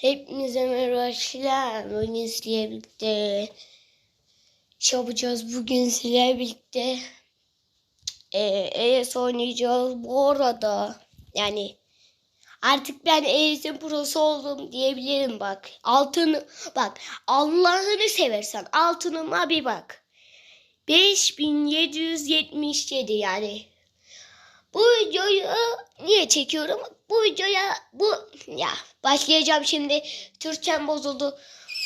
Hepinize merhabalar. Bugün sizlerle birlikte şey yapacağız. Bugün sizlerle birlikte e, ES oynayacağız. Bu arada yani artık ben ES'in prosu oldum diyebilirim bak. Altın bak Allah'ını seversen altınıma bir bak. 5777 yani. Bu videoyu niye çekiyorum? Bu videoya bu ya başlayacağım şimdi. Türkçem bozuldu.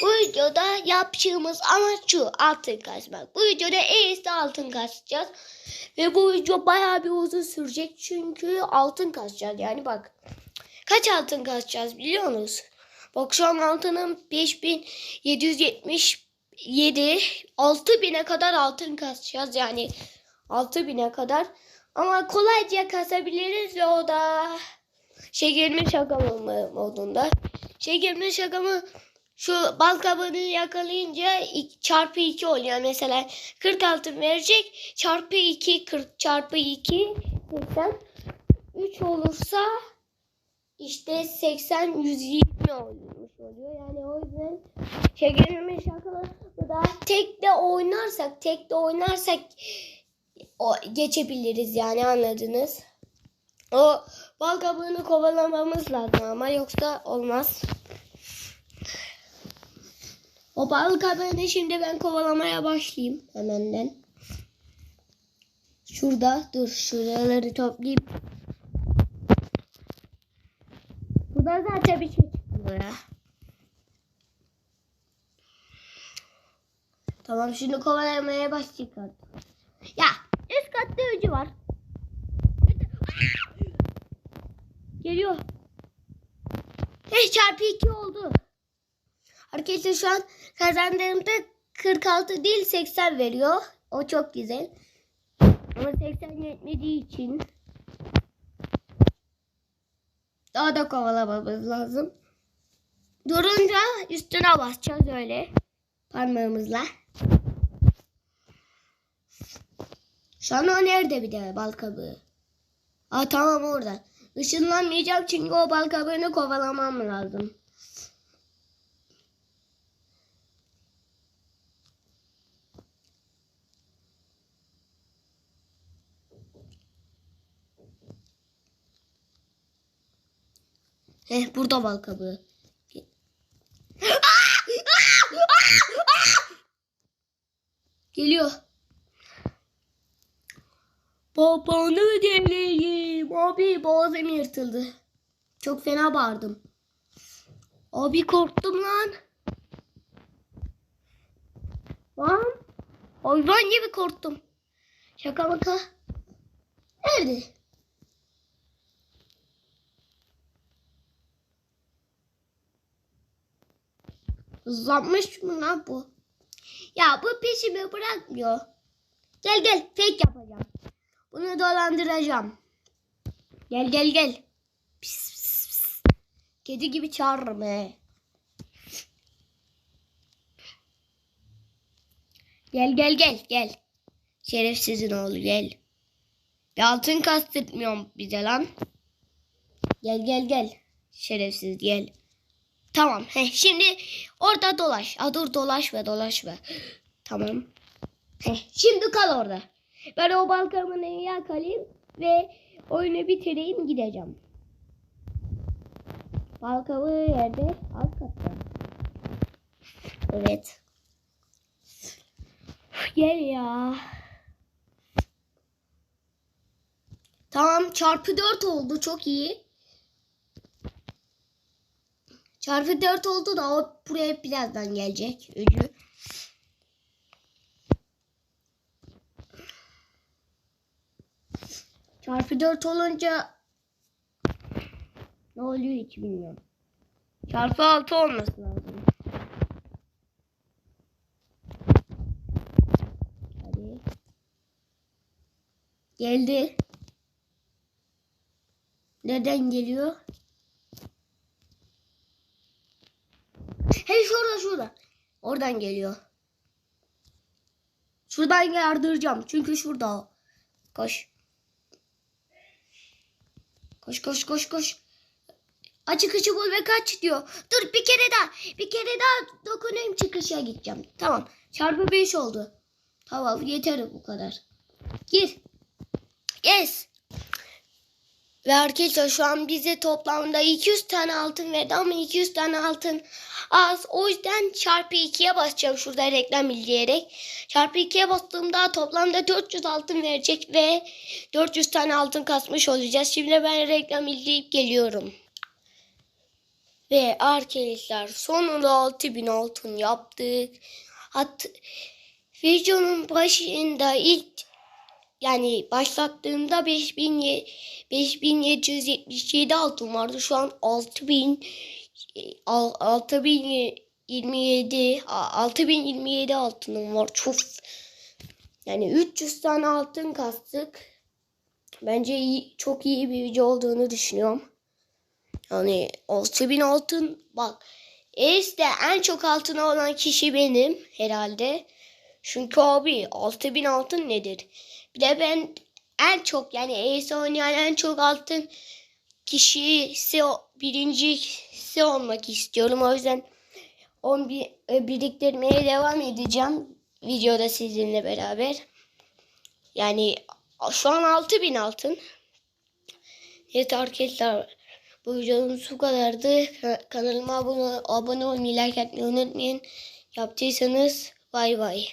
Bu videoda yapacağımız amaç şu altın kasmak. Bu videoda ES'de altın kasacağız. Ve bu video bayağı bir uzun sürecek. Çünkü altın kasacağız. Yani bak. Kaç altın kasacağız biliyor musunuz? Bak şu an altınım 5777. 6000'e kadar altın kasacağız. Yani 6000'e kadar. Ama kolayca kasabiliriz ve o da şekerli şakamı modunda. Şekerli şakamı şu bal kabını yakalayınca çarpı 2 oluyor. Mesela 40 altın verecek. Çarpı 2 40 çarpı 2 80 3 olursa işte 80 120 olmuş oluyor. Yani o yüzden şekerli şakalı da tek de oynarsak tek de oynarsak o geçebiliriz yani anladınız. O bal kabığını kovalamamız lazım ama yoksa olmaz. O bal kabığını şimdi ben kovalamaya başlayayım hemenden. Şurada dur şuraları toplayayım. Burada zaten bir şey çıkmıyor ya. Tamam şimdi kovalamaya başlayalım artık. Ya katta öcü var. Geliyor. Hey çarpı 2 oldu. Arkadaşlar şu an kazandığımda 46 değil 80 veriyor. O çok güzel. Ama 80 yetmediği için daha da kovalamamız lazım. Durunca üstüne basacağız öyle parmağımızla. O nerede bir de bal kabuğu? Aa tamam orada. Işınlanmayacak çünkü o bal kabuğunu kovalamam lazım. Heh burada bal kabuğu. Geliyor. Babanı deleyim. Abi boğazım yırtıldı. Çok fena bağırdım. Abi korktum lan. Lan. Hayvan gibi korktum. Şaka maka. Nerede? Hızlanmış mı lan bu? Ya bu peşimi bırakmıyor. Gel gel fake yapacağım. Bunu dolandıracağım. Gel gel gel. Pis, pis, pis. Kedi gibi çağırırım he. Gel gel gel gel. Şerefsizin oğlu gel. Bir altın kastetmiyorum bize lan. Gel gel gel. Şerefsiz gel. Tamam. Heh, şimdi orada dolaş. A, dur dolaş ve dolaş ve. Tamam. Heh, şimdi kal orada. Ben o balkamını yakalayayım ve oyunu bitireyim gideceğim. Balkamı yerde alt katta. Evet. Gel ya. Tamam çarpı 4 oldu çok iyi. Çarpı 4 oldu da o buraya birazdan gelecek öcü. Çarpı 4 olunca ne oluyor hiç bilmiyorum. Çarpı 6 olması lazım. Hadi. Geldi. Neden geliyor? Hey şurada şurada. Oradan geliyor. Şuradan yardıracağım. Çünkü şurada o. Koş. Koş koş koş koş. Açık açı bul ve kaç diyor. Dur bir kere daha. Bir kere daha dokunayım çıkışa gideceğim. Tamam. Çarpı 5 oldu. Tamam yeter bu kadar. Gir. Yes. Ve arkadaşlar şu an bize toplamda 200 tane altın verdi ama 200 tane altın az. O yüzden çarpı 2'ye basacağım şurada reklam izleyerek. Çarpı 2'ye bastığımda toplamda 400 altın verecek ve 400 tane altın kasmış olacağız. Şimdi ben reklam izleyip geliyorum. Ve arkadaşlar sonunda 6000 altın yaptık. Hat videonun başında ilk yani başlattığımda 5000 ye- 5777 altın vardı. Şu an 6000 e, al- 6027 a- 6027 altınım var. Çok yani 300 tane altın kastık. Bence iyi, çok iyi bir video olduğunu düşünüyorum. Yani 6000 altın bak. Ace'de en çok altına olan kişi benim herhalde. Çünkü abi 6000 altın nedir? Bir de ben en çok yani Ace oynayan en çok altın kişisi birincisi olmak istiyorum. O yüzden onu bir, e, biriktirmeye devam edeceğim videoda sizinle beraber. Yani şu an 6000 altın. Evet arkadaşlar bu videonun bu kadardı. Ka- Kanalıma abone, abone olmayı, like etmeyi unutmayın. Yaptıysanız bay bay.